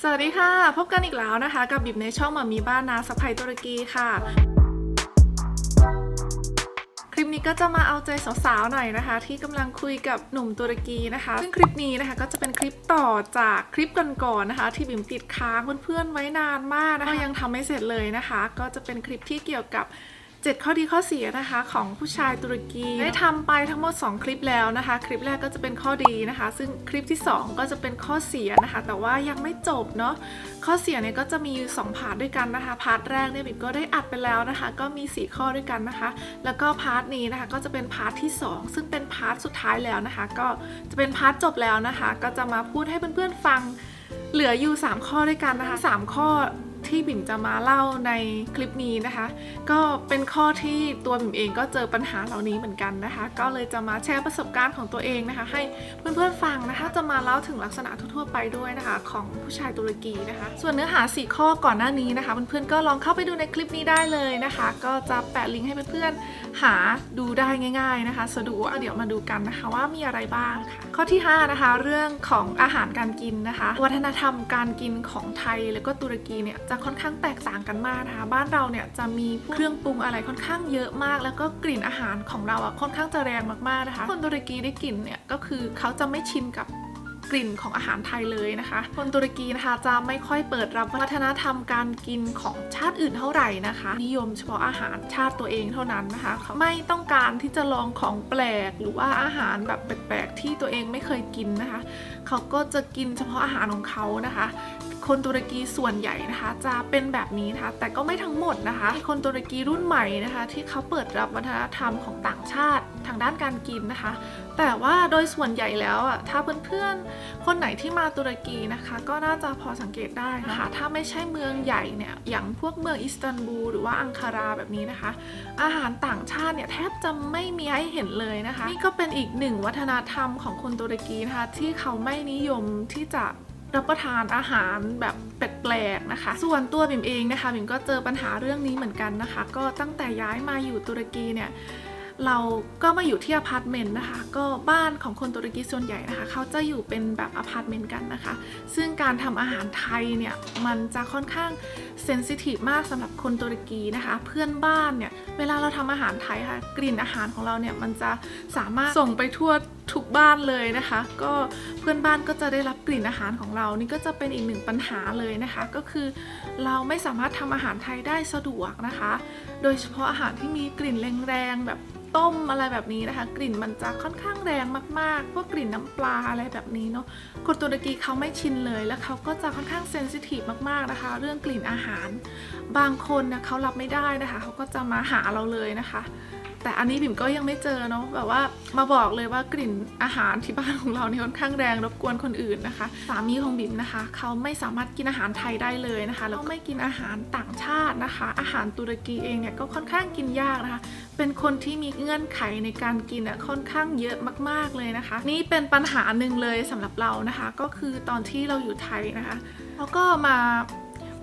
สวัสดีค่ะ พบกันอีกแล้วนะคะ กับบิบในช่องมามีบ้านนาสะพายตุรกีค่ะ คลิปนี้ก็จะมาเอาใจสาวๆหน่อยนะคะ ที่กำลังคุยกับหนุ่มตุรกีนะคะ ซึ่งคลิปนี้นะคะก็จะเป็นคลิปต่อจากคลิปก่อนๆนะคะ ที่บิมติดค้างเพื่อนๆไว้นานมากนะคะยังทำไม่เสร็จเลยนะคะ ก็จะเป็นคลิปที่เกี่ยวกับ 7 ข้อดีข้อเสียนะคะ ของผู้ชายตุรกี ได้ทำไปทั้งหมด 2 คลิปแล้วนะคะ คลิปแรกก็จะเป็นข้อดีนะคะ ซึ่งคลิปที่ 2 ก็จะเป็นข้อเสียนะคะ แต่ว่ายังไม่จบเนาะข้อเสียเนี่ยก็จะมีอยู่2พาร์ทด้วยกันนะคะพาร์ทแรกเนี่ยบิ๊กก็ได้อัดไปแล้วนะคะ ก็มี 4 ข้อด้วยกันนะคะ แล้วก็พาร์ทนี้นะคะก็จะเป็นพาร์ทที่ 2 ซึ่งเป็นพาร์ทสุดท้ายแล้วนะคะ ก็จะเป็นพาร์ทจบแล้วนะคะ ก็จะมาพูดให้เพื่อนๆฟังเหลืออยู่ 3 ข้อด้วยกันนะคะ 3 ข้อ ที่บิ่มจะมาเล่าในคลิปนี้นะคะ ก็เป็นข้อที่ตัวบิ่มเองก็เจอปัญหาเหล่านี้เหมือนกันนะคะ ก็เลยจะมาแชร์ประสบการณ์ของตัวเองนะคะ ให้เพื่อนๆฟังนะคะจะมาเล่าถึงลักษณะทั่วๆไปด้วยนะคะ ของผู้ชายตุรกีนะคะ ส่วนเนื้อหา 4 ข้อก่อนหน้านี้นะคะเพื่อนๆก็ลองเข้าไปดูในคลิปนี้ได้เลยนะคะ ก็จะแปะลิงก์ให้เพื่อนๆหาดูได้ง่าย ๆนะคะ สะดวกเดี๋ยวมาดูกันนะคะว่ามีอะไรบ้างค่ะ ข้อที่ 5 นะคะ เรื่องของอาหารการกินนะคะ วัฒนธรรมการกินของไทยแล้วก็ตุรกีเนี่ยจะค่อนข้างแตกต่างกันมากนะคะ บ้านเราเนี่ยจะมีเครื่องปรุงอะไรค่อนข้างเยอะมาก แล้วก็กลิ่นอาหารของเราอะค่อนข้างจะแรงมากๆนะคะ คนตุรกีได้กลิ่นเนี่ยก็คือเขาจะไม่ชินกับ กลิ่นของอาหารไทยเลยนะคะ คนตุรกีนะคะจะไม่ค่อยเปิดรับวัฒนธรรมการกินของชาติอื่นเท่าไหร่นะคะ นิยมเฉพาะอาหารชาติตัวเองเท่านั้นนะคะเขาไม่ต้องการที่จะลองของแปลกหรือว่าอาหารแบบแปลกๆที่ตัวเองไม่เคยกินนะคะ เขาก็จะกินเฉพาะอาหารของเขานะคะ คนตุรกีส่วนใหญ่นะคะ จะเป็นแบบนี้นะคะ แต่ก็ไม่ทั้งหมดนะคะมีคนตุรกีรุ่นใหม่นะคะ ที่เขาเปิดรับวัฒนธรรมของต่างชาติทางด้านการกินนะคะ แต่ว่าโดยส่วนใหญ่แล้วอะถ้าเพื่อนๆ คนไหนที่มาตุรกีนะคะ ก็น่าจะพอสังเกตได้นะคะ ถ้าไม่ใช่เมืองใหญ่เนี่ยอย่างพวกเมืองอิสตันบูลหรือว่าอังคาราแบบนี้นะคะ อาหารต่างชาติเนี่ยแทบจะไม่มีให้เห็นเลยนะคะ นี่ก็เป็นอีกหนึ่งวัฒนธรรมของคนตุรกีนะคะ ที่เขาไม่นิยมที่จะ รับประทานอาหารแบบแปลกๆนะคะ ส่วนตัวบิ่มเองนะคะบิ่มก็เจอปัญหาเรื่องนี้เหมือนกันนะคะ ก็ตั้งแต่ย้ายมาอยู่ตุรกีเนี่ยเราก็มาอยู่ที่อพาร์ตเมนต์นะคะ ก็บ้านของคนตุรกีส่วนใหญ่นะคะ เขาจะอยู่เป็นแบบอพาร์ตเมนต์กันนะคะ ซึ่งการทำอาหารไทยเนี่ย มันจะค่อนข้างเซนซิทีฟมากสำหรับคนตุรกีนะคะ เพื่อนบ้านเนี่ย เวลาเราทำอาหารไทยค่ะ กลิ่นอาหารของเราเนี่ย มันจะสามารถส่งไปทั่วทุกบ้านเลยนะคะ ก็เพื่อนบ้านก็จะได้รับกลิ่นอาหารของเรานี่ก็จะเป็นอีกหนึ่งปัญหาเลยนะคะ ก็คือเราไม่สามารถทำอาหารไทยได้สะดวกนะคะ โดยเฉพาะอาหารที่มีกลิ่นแรงๆแบบต้มอะไรแบบนี้นะคะ กลิ่นมันจะค่อนข้างแรงมากๆพวกกลิ่นน้ำปลาอะไรแบบนี้เนาะคนตุรกีเขาไม่ชินเลยแล้วเขาก็จะค่อนข้างเซนซิทีฟมากๆนะคะ เรื่องกลิ่นอาหาร บางคนนะเขารับไม่ได้นะคะเขาก็จะมาหาเราเลยนะคะ แต่อันนี้บิ่มก็ยังไม่เจอเนาะแบบว่ามาบอกเลยว่ากลิ่นอาหารที่บ้านของเราเนี่ยค่อนข้างแรงรบกวนคนอื่นนะคะ สามีของบิ่มนะคะ เขาไม่สามารถกินอาหารไทยได้เลยนะคะแล้วก็ไม่กินอาหารต่างชาตินะคะ อาหารตุรกีเองเนี่ยก็ค่อนข้างกินยากนะคะ เป็นคนที่มีเงื่อนไขในการกินอะค่อนข้างเยอะมากๆเลยนะคะ นี่เป็นปัญหาหนึ่งเลยสำหรับเรานะคะ ก็คือตอนที่เราอยู่ไทยนะคะเราก็มา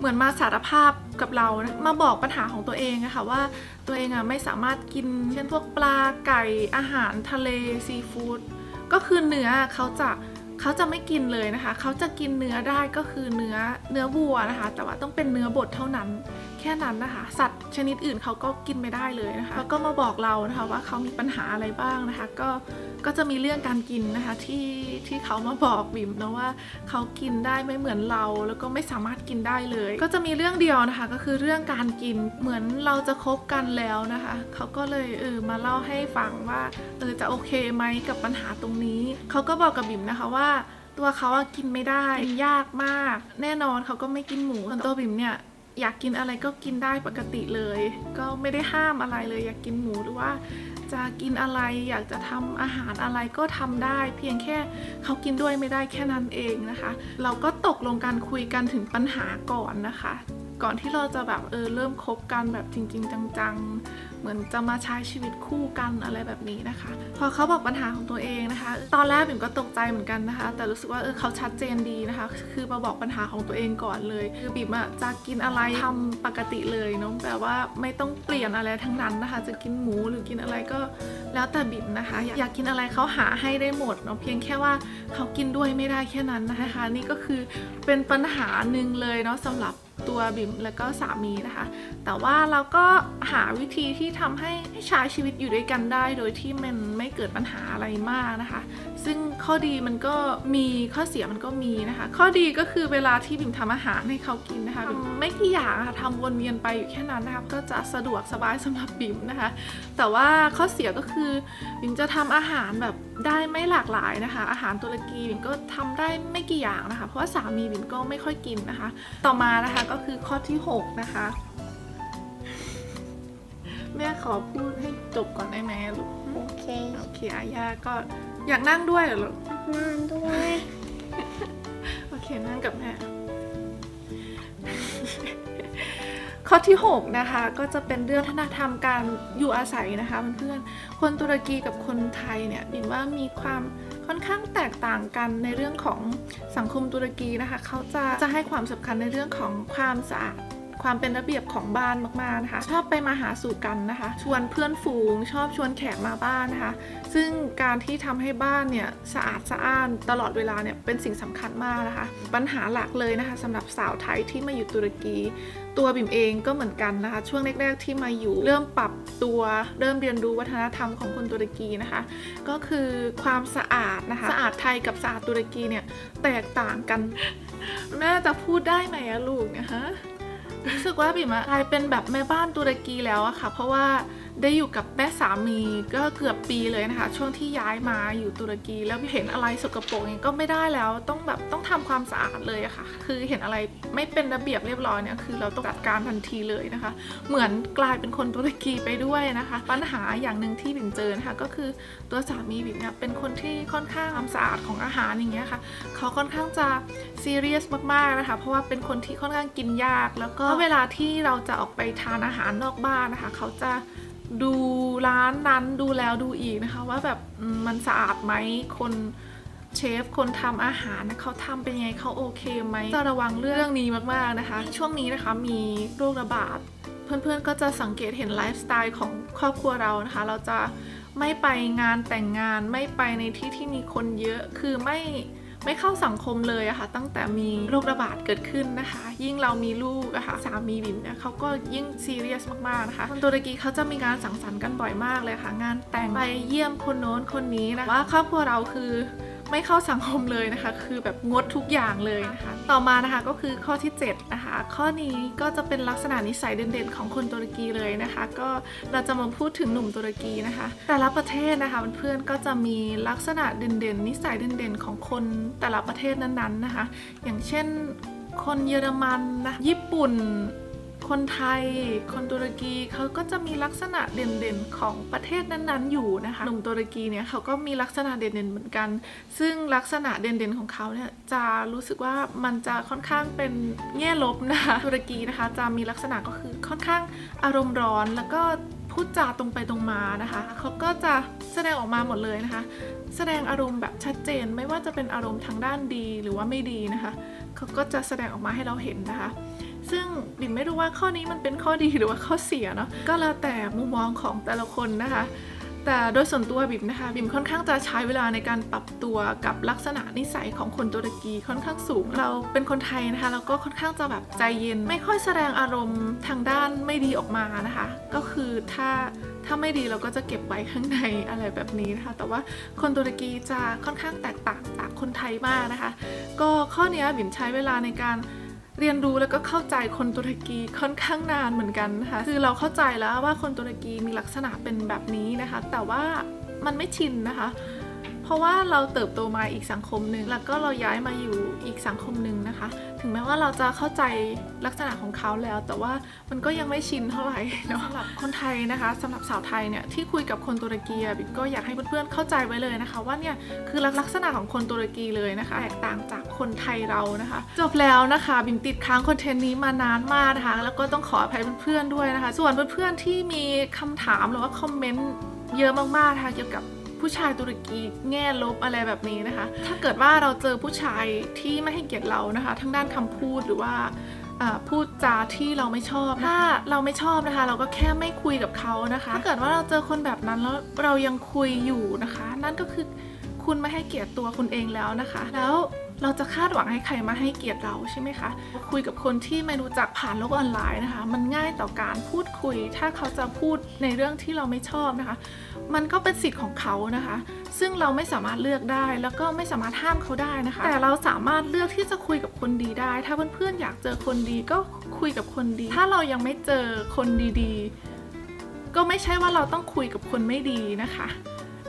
เหมือนมาสารภาพกับเรานะมาบอกปัญหาของตัวเองอะค่ะว่าตัวเองอะไม่สามารถกินเช่นพวกปลาไก่อาหารทะเลซีฟู้ดก็คือเนื้อเขาจะเขาจะไม่กินเลยนะคะ เขาจะกินเนื้อได้ก็คือเนื้อเนื้อวัวนะคะ แต่ว่าต้องเป็นเนื้อบดเท่านั้น แค่นั้นนะคะ สัตว์ชนิดอื่นเขาก็กินไม่ได้เลยนะคะแล้วก็มาบอกเรานะคะว่าเขามีปัญหาอะไรบ้างนะคะ ก็ก็จะมีเรื่องการกินนะคะที่ที่เขามาบอกบิมนะว่าเขากินได้ไม่เหมือนเรา แล้วก็ไม่สามารถกินได้เลย ก็จะมีเรื่องเดียวนะคะ ก็คือเรื่องการกินเหมือนเราจะคบกันแล้วนะคะเขาก็เลยเออมาเล่าให้ฟังว่าเออจะโอเคไหมกับปัญหาตรงนี้เขาก็บอกกับบิมนะคะว่าตัวเขาอะกินไม่ได้กินยากมาก แน่นอนเขาก็ไม่กินหมูส่วนตัวบิมเนี่ย อยากกินอะไรก็กินได้ปกติเลย ก็ไม่ได้ห้ามอะไรเลย อยากกินหมูหรือว่า จะกินอะไรอยากจะทำอาหารอะไรก็ทำได้ เพียงแค่เขากินด้วยไม่ได้แค่นั้นเองนะคะ เราก็ตกลงการคุยกันถึงปัญหาก่อนนะคะ ก่อนที่เราจะแบบเออเริ่มคบกันแบบจริง ๆ จังๆ เหมือนจะมาใช้ชีวิตคู่กันอะไรแบบนี้นะคะ พอเขาบอกปัญหาของตัวเองนะคะ ตอนแรกบิ่มก็ตกใจเหมือนกันนะคะ แต่รู้สึกว่าเออเขาชัดเจนดีนะคะ คือมาบอกปัญหาของตัวเองก่อนเลย คือบิ่มอะจะกินอะไรทำปกติเลยเนาะแบบว่าไม่ต้องเปลี่ยนอะไรทั้งนั้นนะคะ จะกินหมูหรือกินอะไรก็แล้วแต่บิ่มนะคะ อยากกินอะไรเขาหาให้ได้หมดเนาะเพียงแค่ว่าเขากินด้วยไม่ได้แค่นั้นนะคะ นี่ก็คือเป็นปัญหาหนึ่งเลยเนาะสำหรับ ตัวบิ่มและก็สามีนะคะ แต่ว่าเราก็หาวิธีที่ทำให้ให้ใช้ชีวิตอยู่ด้วยกันได้ โดยที่มันไม่เกิดปัญหาอะไรมากนะคะ ซึ่งข้อดีมันก็มีข้อเสียมันก็มีนะคะ ข้อดีก็คือเวลาที่บิ่มทำอาหารให้เขากินนะคะบิ่มไม่กี่อย่างค่ะทำวนเวียนไปอยู่แค่นั้นนะคะก็จะสะดวกสบายสำหรับบิ่มนะคะ แต่ว่าข้อเสียก็คือบิ่มจะทำอาหารแบบ ได้ไม่หลากหลายนะคะ อาหารตุรกีบิ่มก็ทำได้ไม่กี่อย่างนะคะ เพราะว่าสามีบิ่มก็ไม่ค่อยกินนะคะ ต่อมานะคะก็คือข้อที่ 6 นะคะ แม่ขอพูดให้จบก่อนได้ไหมลูกโอเคโอเคอาญาก็อยากนั่งด้วยเหรอลูกนานด้วย โอเคนั่งกับแม่ ข้อที่ 6 นะคะก็จะเป็นเรื่องทนธรรมการอยู่อาศัยนะคะเพื่อนๆคนตุรกีกับคนไทยเนี่ยบินว่ามีความค่อนข้างแตกต่างกันในเรื่องของสังคมตุรกีนะคะ เขาจะจะให้ความสำคัญในเรื่องของความสะอาด ความเป็นระเบียบของบ้านมากๆนะคะ ชอบไปมาหาสู่กันนะคะ ชวนเพื่อนฝูง ชอบชวนแขกมาบ้านนะคะ ซึ่งการที่ทำให้บ้านเนี่ยสะอาดสะอ้านตลอดเวลาเนี่ยเป็นสิ่งสำคัญมากนะคะ ปัญหาหลักเลยนะคะสำหรับสาวไทยที่มาอยู่ตุรกีตัวบิ่มเองก็เหมือนกันนะคะ ช่วงแรก ๆ ที่มาอยู่เริ่มปรับตัวเริ่มเรียนรู้วัฒนธรรมของคนตุรกีนะคะ ก็คือความสะอาดนะคะ สะอาดไทยกับสะอาดตุรกีเนี่ยแตกต่างกัน แม่จะพูดได้ไหมลูกเนี่ยฮะ รู้สึกว่าบิ่มอะกลายเป็นแบบแม่บ้านตุรกีแล้วอะค่ะ เพราะว่า ได้อยู่กับแม่สามีก็เกือบปีเลยนะคะ ช่วงที่ย้ายมาอยู่ตุรกีแล้วเห็นอะไรสกปรกเนี่ยก็ไม่ได้แล้วต้องแบบต้องทำความสะอาดเลยอะค่ะ คือเห็นอะไรไม่เป็นระเบียบเรียบร้อยเนี่ยคือเราต้องจัดการทันทีเลยนะคะ เหมือนกลายเป็นคนตุรกีไปด้วยนะคะ ปัญหาอย่างหนึ่งที่บิ่มเจอนะคะก็คือตัวสามีบิ่มเนี่ยเป็นคนที่ค่อนข้างความสะอาดของอาหารอย่างเงี้ยค่ะเขาค่อนข้างจะซีเรียสมากๆนะคะ เพราะว่าเป็นคนที่ค่อนข้างกินยาก แล้วก็เวลาที่เราจะออกไปทานอาหารนอกบ้านนะคะ เขาจะ ดูร้านนั้นดูแล้วดูอีกนะคะ ว่าแบบมันสะอาดไหมคนเชฟคนทำอาหารเขาทำเป็นยังไงเขาโอเคไหมจะระวังเรื่องนี้มากๆนะคะ ช่วงนี้นะคะมีโรคระบาด เพื่อนๆก็จะสังเกตเห็นไลฟ์สไตล์ของครอบครัวเรานะคะ เราจะไม่ไปงานแต่งงานไม่ไปในที่ที่มีคนเยอะคือไม่ ไม่เข้าสังคมเลยอะค่ะ ตั้งแต่มีโรคระบาดเกิดขึ้นนะคะ ยิ่งเรามีลูกอะค่ะสามีบิมเนี่ยเขาก็ยิ่งซีเรียสมากๆนะคะทางตุรกีเขาจะมีงานสังสรรค์กันบ่อยมากเลยค่ะ งานแต่งไปเยี่ยมคนโน้นคนนี้นะะว่าครอบครัวเราคือ ไม่เข้าสังคมเลยนะคะ คือแบบงดทุกอย่างเลยนะคะ ต่อมานะคะก็คือข้อที่7นะคะ ข้อนี้ก็จะเป็นลักษณะนิสัยเด่นๆ ของคนตุรกีเลยนะคะ ก็เราจะมาพูดถึงหนุ่มตุรกีนะคะ แต่ละประเทศนะคะเพื่อนๆก็จะมีลักษณะเด่นๆ นิสัยเด่นๆ ของคนแต่ละประเทศนั้นๆนะคะ อย่างเช่นคนเยอรมันนะญี่ปุ่น คนไทย คนตุรกีเขาก็จะมีลักษณะเด่นๆของประเทศนั้นๆอยู่นะคะหนุ่มตุรกีเนี่ยเขาก็มีลักษณะเด่นๆเหมือนกัน ซึ่งลักษณะเด่นๆของเขาเนี่ยจะรู้สึกว่ามันจะค่อนข้างเป็นแง่ลบนะคะตุรกีนะคะจะมีลักษณะก็คือค่อนข้างอารมณ์ร้อนแล้วก็พูดจาตรงไปตรงมานะคะเขาก็จะแสดงออกมาหมดเลยนะคะ แสดงอารมณ์แบบชัดเจนไม่ว่าจะเป็นอารมณ์ทางด้านดีหรือว่าไม่ดีนะคะเขาก็จะแสดงออกมาให้เราเห็นนะคะ ซึ่งบิ่มไม่รู้ว่าข้อนี้มันเป็นข้อดีหรือว่าข้อเสียเนาะก็แล้วแต่มุมมองของแต่ละคนนะคะ แต่โดยส่วนตัวบิ่มนะคะบิ่มค่อนข้างจะใช้เวลาในการปรับตัวกับลักษณะนิสัยของคนตุรกีค่อนข้างสูง เราเป็นคนไทยนะคะเราก็ค่อนข้างจะแบบใจเย็น ไม่ค่อยแสดงอารมณ์ทางด้านไม่ดีออกมานะคะ ก็คือถ้าถ้าไม่ดีเราก็จะเก็บไว้ข้างในอะไรแบบนี้นะคะ แต่ว่าคนตุรกีจะค่อนข้างแตกต่างจากคนไทยมากนะคะ ก็ข้อนี้บิ่มใช้เวลาในการ เรียนรู้แล้วก็เข้าใจคนตุรกีค่อนข้างนานเหมือนกันนะคะคือเราเข้าใจแล้วว่าคนตุรกีมีลักษณะเป็นแบบนี้นะคะ แต่ว่ามันไม่ชินนะคะ ราะว่าเราเติบโตมาอีกสังคมหนึ่งแล้วก็เราย้ายมาอยู่อีกสังคมหนึ่งนะคะ ถึงแม้ว่าเราจะเข้าใจลักษณะของเขาแล้ว แต่ว่ามันก็ยังไม่ชินเท่าไหร่เนาะสำหรับคนไทยนะคะสำหรับสาวไทยเนี่ยที่คุยกับคนตุรกีบิ๊กก็อยากให้เพื่อนๆเข้าใจไว้เลยนะคะ ว่าเนี่ยคือลักษณะของคนตุรกีเลยนะคะแตกต่างจากคนไทยเรานะคะ จบแล้วนะคะบิมติดค้างคอนเทนต์นี้มานานมากนะคะแล้วก็ต้องขออภัยเพื่อนๆด้วยนะคะ ส่วนเพื่อนๆที่มีคำถามหรือว่าคอมเมนต์เยอะมากๆนะคะเกี่ยวกับ ผู้ชายตุรกีแง่ลบอะไรแบบนี้นะคะ ถ้าเกิดว่าเราเจอผู้ชายที่ไม่ให้เกียรติเรานะคะ ทั้งด้านคำพูดหรือว่าพูดจาที่เราไม่ชอบ ถ้าเราไม่ชอบนะคะ เราก็แค่ไม่คุยกับเขานะคะ ถ้าเกิดว่าเราเจอคนแบบนั้นแล้วเรายังคุยอยู่นะคะ นั่นก็คือคุณไม่ให้เกียรติตัวคุณเองแล้วนะคะ แล้ว เราจะคาดหวังให้ใครมาให้เกียรติเราใช่ไหมคะ คุยกับคนที่ไม่รู้จักผ่านโลกออนไลน์นะคะ มันง่ายต่อการพูดคุย ถ้าเขาจะพูดในเรื่องที่เราไม่ชอบนะคะ มันก็เป็นสิทธิ์ของเขานะคะ ซึ่งเราไม่สามารถเลือกได้ แล้วก็ไม่สามารถห้ามเขาได้นะคะ แต่เราสามารถเลือกที่จะคุยกับคนดีได้ ถ้าเพื่อนๆอยากเจอคนดีก็คุยกับคนดี ถ้าเรายังไม่เจอคนดีๆ ก็ไม่ใช่ว่าเราต้องคุยกับคนไม่ดีนะคะ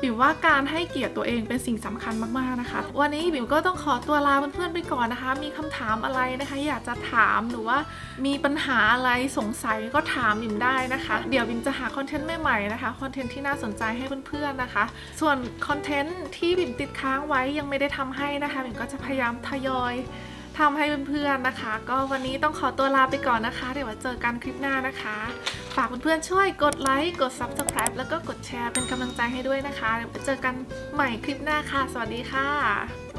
บิวว่าการให้เกียรติตัวเองเป็นสิ่งสำคัญมากๆนะคะ วันนี้บิวก็ต้องขอตัวลาเพื่อนๆไปก่อนนะคะ มีคำถามอะไรนะคะ อยากจะถามหรือว่ามีปัญหาอะไรสงสัยก็ถามบิมได้นะคะ เดี๋ยวบิมจะหาคอนเทนต์ใหม่ๆนะคะคอนเทนต์ที่น่าสนใจให้เพื่อนๆนะคะ ส่วนคอนเทนต์ที่บิมติดค้างไว้ยังไม่ได้ทำให้นะคะบิมก็จะพยายามทยอย ทำให้เพื่อนๆนะคะ ก็วันนี้ต้องขอตัวลาไปก่อนนะคะ เดี๋ยวเจอกันคลิปหน้านะคะ ฝากเพื่อนๆช่วยกดไลค์กด Subscribe แล้วก็กดแชร์เป็นกำลังใจให้ด้วยนะคะ เดี๋ยวเจอกันใหม่คลิปหน้าค่ะ สวัสดีค่ะ